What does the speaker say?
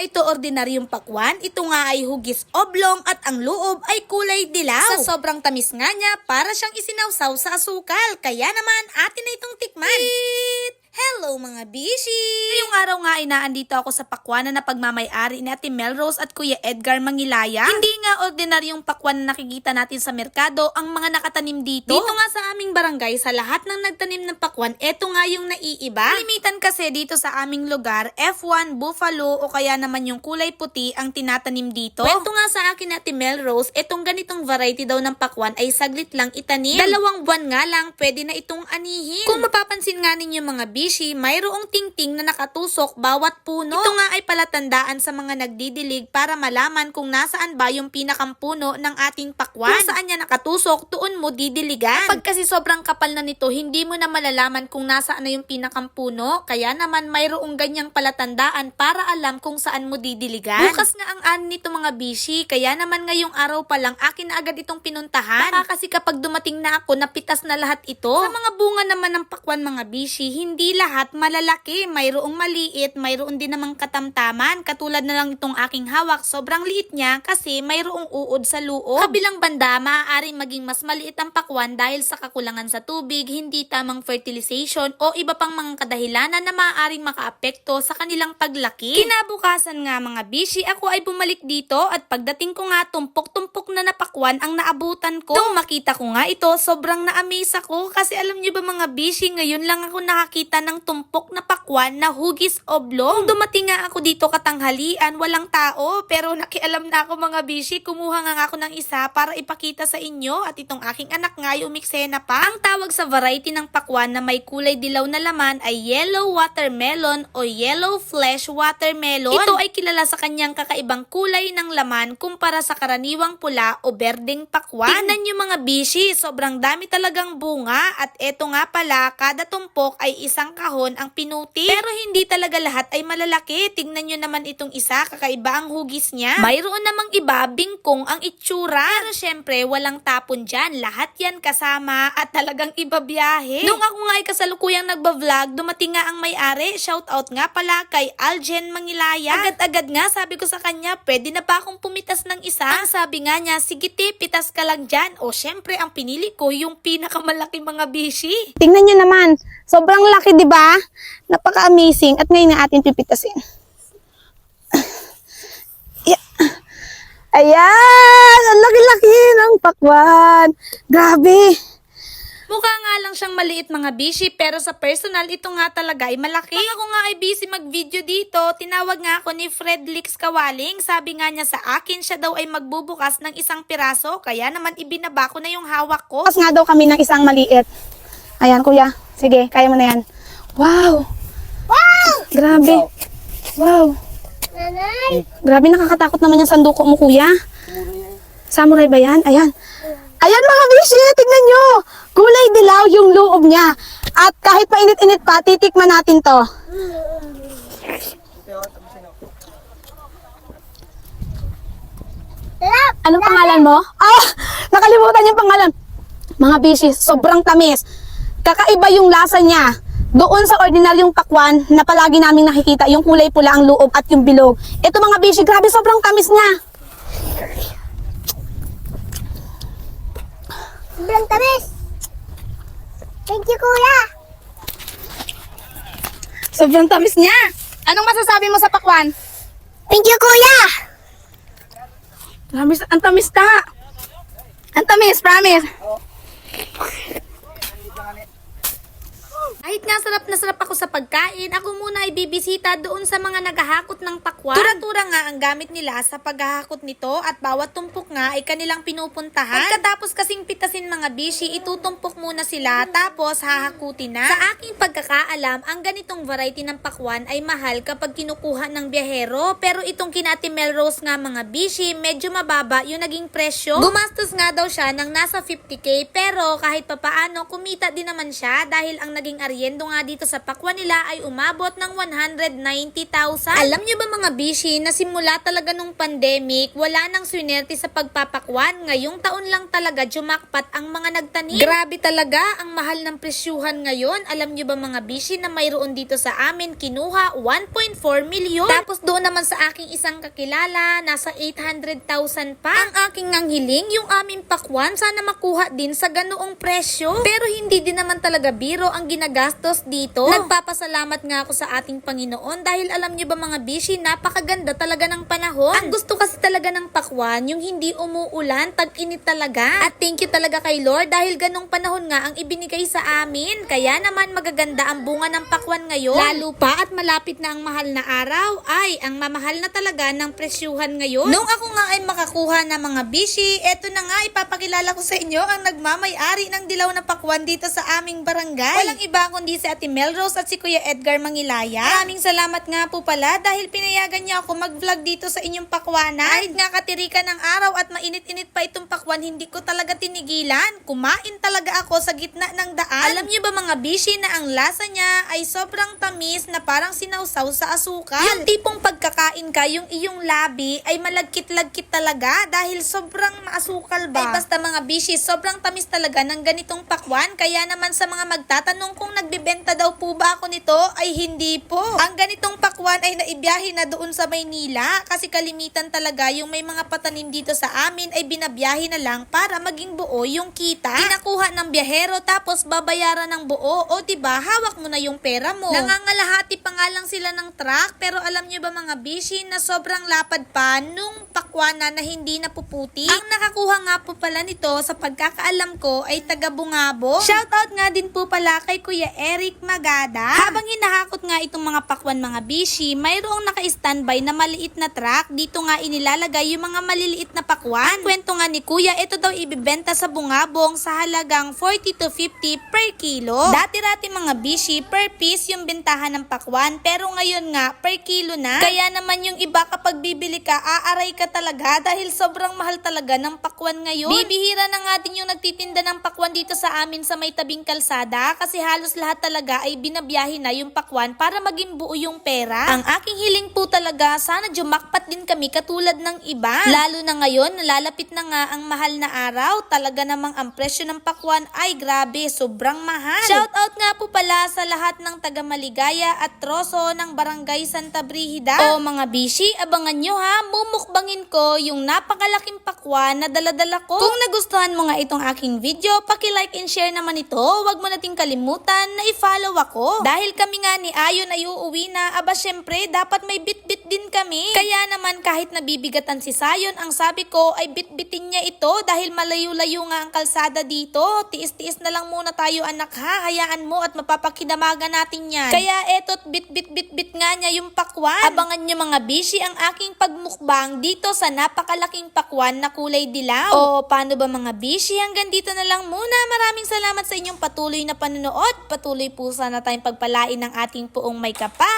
nga ito ordinaryong pakwan, ito nga ay hugis oblong at ang loob ay kulay dilaw. Sa sobrang tamis nga niya, para siyang isinawsaw sa asukal. Kaya naman, atin na itong tikman. Hello mga bishi! Ngayong araw nga ay naandito ako sa pakwan na napagmamayari ni Ate Melrose at Kuya Edgar Mangilaya. Hindi nga ordinaryong pakwan na nakikita natin sa merkado ang mga nakatanim dito. Dito nga sa aming barangay, sa lahat ng nagtanim ng pakwan, eto nga yung naiiba. Limitan kasi dito sa aming lugar, F1, buffalo o kaya naman yung kulay puti ang tinatanim dito. Kwento nga sa akin ni Ate Melrose, etong ganitong variety daw ng pakwan ay saglit lang itanim. Dalawang buwan nga lang, pwede na itong anihin. Kung mapapansin nga ninyo mga bishi, mayroong tingting na nakatusok bawat puno. Ito nga ay palatandaan sa mga nagdidilig para malaman kung nasaan ba yung pinakampuno ng ating pakwan. Kung saan niya nakatusok, tuon mo didiligan. Kapag kasi sobrang kapal na nito, hindi mo na malalaman kung nasaan na yung pinakampuno. Kaya naman mayroong ganyang palatandaan para alam kung saan mo didiligan. Bukas nga ang an nito mga bishi, kaya naman ngayong araw pa lang akin na agad itong pinuntahan. Baka kasi kapag dumating na ako, napitas na lahat ito. Sa mga bunga naman ng pakwan mga bishi, hindi lahat malalaki. Mayroong maliit, mayroon din namang katamtaman. Katulad na lang itong aking hawak, sobrang liit niya kasi mayroong uod sa loob. Kabilang banda, maaaring maging mas maliit ang pakwan dahil sa kakulangan sa tubig, hindi tamang fertilization o iba pang mga kadahilanan na maaaring makaapekto sa kanilang paglaki. Kinabukasan nga mga bishi, ako ay bumalik dito at pagdating ko nga tumpok-tumpok na napakwan ang naabutan ko. Nung makita ko nga ito, sobrang na-amaze ako kasi alam niyo ba mga bishi, ngayon lang ako nakakita ng tumpok na pakwan na hugis oblong. Nung dumating nga ako dito katanghalian, walang tao pero nakialam na ako mga bishi, kumuha nga ako ng isa para ipakita sa inyo at itong aking anak nga yung miksena pa. Ang tawag sa variety ng pakwan na may kulay dilaw na laman ay yellow watermelon o yellow flesh watermelon. Ito ay kilala sa kanyang kakaibang kulay ng laman kumpara sa karaniwang pula o berdeng pakwan. Tingnan nyo mga bishi, sobrang dami talagang bunga at eto nga pala, kada tumpok ay isang kahon ang pinuti. Pero hindi talaga lahat ay malalaki. Tingnan nyo naman itong isa, kakaiba ang hugis niya. Mayroon namang iba, bingkong ang itsura. Pero syempre, walang tapon dyan. Lahat yan kasama at talagang iba biyahe. Nung ako nga ay kasalukuyang nagba-vlog, dumating nga ang may-ari. Shout out nga pala kay Aljen Mangilaya. Agad-agad nga sabi ko sa kanya, pwede na ba akong pumitas ng isa? Ang sabi nga niya, sige te, pitas ka lang dyan. O syempre, ang pinili ko yung pinakamalaki mga bishi. Tingnan nyo naman. Sobrang laki, di ba? Napaka-amazing. At ngayon na atin pipitasin. Yeah. Ayan! Ang laki-laki ng pakwan. Grabe. Mukha nga lang siyang maliit mga bishi, pero sa personal, ito nga talaga ay malaki. Pag ako nga ay busy mag-video dito, tinawag nga ako ni Fred Lix Kawaling. Sabi nga niya sa akin, siya daw ay magbubukas ng isang piraso, kaya naman ibinaba ko na yung hawak ko. Tapos nga daw kami ng isang maliit. Ayan, kuya. Sige, kaya mo na yan. Wow! Wow! Grabe. Wow. Grabe, nakakatakot naman yung sanduko mo, kuya. Samurai ba yan? Ayan. Ayan mga bishi, tingnan nyo. Kulay dilaw yung loob niya. At kahit mainit-init pa, titikman natin to. Anong pangalan mo? Ah, nakalimutan yung pangalan. Mga bishi, sobrang tamis. Kakaiba yung lasa niya. Doon sa ordinaryong pakwan na palagi naming nakikita, yung kulay pula ang loob at yung bilog. Ito mga bishi, grabe sobrang tamis niya. Sobrang tamis. Thank you, kuya. Sobrang tamis niya. Anong masasabi mo sa pakwan? Thank you, kuya. Tamis, ang tamis ta. Ang tamis, promise. Kahit nga sarap na sarap ako sa pagkain, ako muna ay bibisita doon sa mga naghahakot ng pakwan. Tura-tura nga ang gamit nila sa paghahakot nito at bawat tumpok nga ay kanilang pinupuntahan. Pagkatapos kasing pitasin mga bishi, itutumpok muna sila tapos hahakutin na. Sa aking pagkakaalam, ang ganitong variety ng pakwan ay mahal kapag kinukuha ng biyahero. Pero itong kinati Melrose nga mga bishi, medyo mababa yung naging presyo. Gumastos nga daw siya ng nasa 50k pero kahit papaano kumita din naman siya dahil ang naging ariendo nga dito sa pakwan nila ay umabot ng 190,000. Alam nyo ba mga bishi na simula talaga nung pandemic, wala nang swinerte sa pagpapakwan. Ngayong taon lang talaga jumakpat ang mga nagtanim. Grabe talaga ang mahal ng presyuhan ngayon. Alam nyo ba mga bishi na mayroon dito sa amin kinuha 1.4 milyon. Tapos doon naman sa aking isang kakilala, nasa 800,000 pa. Ang aking ngang hiling, yung aming pakwan, sana makuha din sa ganoong presyo. Pero hindi din naman talaga biro ang ginagastos dito. Nagpapasalamat nga ako sa ating Panginoon dahil alam nyo ba mga bishi, napakaganda talaga ng panahon. Ang gusto kasi talaga ng pakwan, yung hindi umuulan, tag-init talaga. At thank you talaga kay Lord dahil ganong panahon nga ang ibinigay sa amin. Kaya naman magaganda ang bunga ng pakwan ngayon. Lalo pa at malapit na ang mahal na araw, ay ang mamahal na talaga ng presyuhan ngayon. Nung ako nga ay makakuha ng mga bishi, eto na nga ipapakilala ko sa inyo ang nagmamay-ari ng dilaw na pakwan dito sa aming barangay. Walang iba kundi si Ate Melrose at si Kuya Edgar Mangilaya. Maraming salamat nga po pala dahil pinayagan niya ako mag-vlog dito sa inyong pakwanan. Kahit nga katirikan ng araw at mainit-init pa itong pakwan, hindi ko talaga tinigilan. Kumain talaga ako sa gitna ng daan. Alam niyo ba mga bishi na ang lasa niya ay sobrang tamis na parang sinawsaw sa asukal. Yung tipong pagkakain ka, yung iyong labi ay malagkit-lagkit talaga dahil sobrang maasukal ba? Ay basta mga bishi, sobrang tamis talaga ng ganitong pakwan. Kaya naman sa mga magtatanong kung nagbibenta daw po ba ako nito, ay hindi po. Ang ganitong pakwan ay naibiyahe na doon sa Maynila kasi kalimitan talaga yung may mga patanim dito sa amin ay binabiyahe na lang para maging buo yung kita. Kinakuha ng biyahero tapos babayaran ng buo. O diba, hawak mo na yung pera mo. Nangangalahati pa nga lang sila ng truck pero alam nyo ba mga bishi na sobrang lapad pa nung pakwana na hindi napuputi. Ang nakakuha nga po pala nito sa pagkakaalam ko ay taga Bungabo. Shoutout nga din po pala kay Kuya Eric Magada. Habang hinahakot nga itong mga pakwan mga bishi, mayroong naka-standby na maliit na truck. Dito nga inilalagay yung mga maliliit na pakwan. Ang kwento nga ni Kuya, ito daw ibibenta sa Bungabong sa halagang 40 to 50 per kilo. Dati-rati mga bishi, per piece yung bentahan ng pakwan. Pero ngayon nga, per kilo na. Kaya naman yung iba kapag bibili ka, aaray ka talaga dahil sobrang mahal talaga ng pakwan ngayon. Bibihira na nga din yung nagtitinda ng pakwan dito sa amin sa may tabing kalsada kasi halos lahat talaga ay binabiyahe na yung pakwan para maging buo yung pera. Ang aking hiling po talaga, sana jumakpat din kami katulad ng iba. Lalo na ngayon, nalalapit na nga ang mahal na araw. Talaga namang ang presyo ng pakwan ay grabe, sobrang mahal. Shoutout nga po pala sa lahat ng taga Maligaya at Troso ng Barangay Santa Brigida. O mga bishi, abangan nyo ha, mumukbangin ko yung napakalaking pakwan na daladala ko. Kung nagustuhan mo nga itong aking video, paki-like and share naman ito. Huwag mo nating kalimutan na i-follow ako. Dahil kami nga ni Ayon ay uuwi na, aba syempre, dapat may bit-bit din kami. Kaya naman kahit nabibigatan si Sayon, ang sabi ko ay bit-bitin niya ito dahil malayo-layo nga ang kalsada dito. Tiis-tiis na lang muna tayo anak ha, hayaan mo at mapapakinamagan natin yan. Kaya eto't bit-bit-bit-bit nga niya yung pakwan. Abangan nyo mga bishi ang aking pagmukbang dito sa napakalaking pakwan na kulay dilaw. O paano ba mga bishi? Hanggang dito na lang muna. Maraming salamat sa inyong patuloy na panonood. Patuloy po sana tayong pagpalain ng ating puong may kapal.